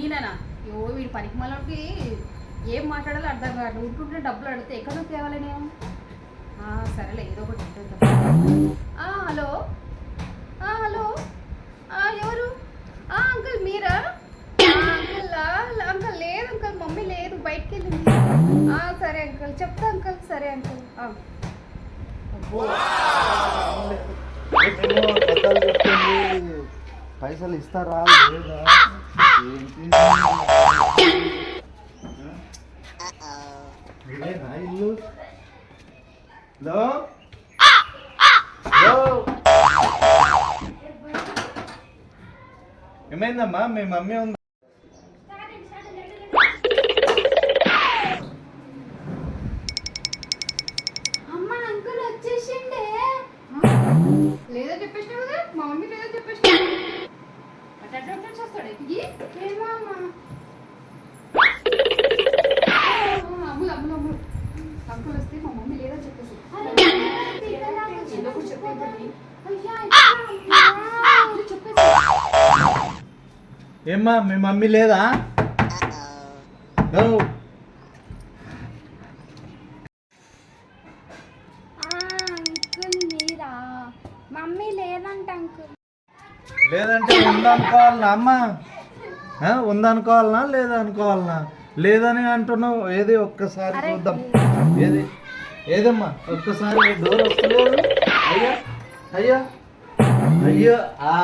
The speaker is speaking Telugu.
వీడి పనికి మనకి ఏం మాట్లాడాలో అర్థం కాదు. ఉంటుంటే డబ్బులు అడిగితే ఎక్కడ నుంచి తేవాలి నేను? సరేలే ఏదో ఒకటి హలో? హలో? ఎవరు? అంకుల్ మీరా? అంకుల్ అంకుల్ లేదు అంకుల్ మమ్మీ లేదు బయటికి వెళ్ళింది. సరే అంకుల్ చెప్తా అంకుల్ సరే అంకుల్. పైసలు ఇస్తారా లేదా? ఇల్లు హలో హలో ఏమైందమ్మా? మీ మమ్మీ ఉంది? అట్ట చేస్తాడు ఇది ఏమో అమ్మ అమ్ములు అమ్ములు అమ్ములు. అంకుల్ వస్తే మా మమ్మీ లేదో చెప్పేసి. ఏమ్మా మీ మమ్మీ లేదా? హలో అంకుల్ మీరా? మమ్మీ లేదంట అంకుల్. లేదంటే ఉందనుకోవాలనా అమ్మ? ఉందనుకోవాలనా లేదా అనుకోవాలనా లేదని అంటున్నావు ఏది ఒక్కసారి చూద్దాం. ఏది? ఏదమ్మా? ఒక్కసారి డోర్ వస్తలేదు? అయ్యా అయ్యా అయ్యో ఆ.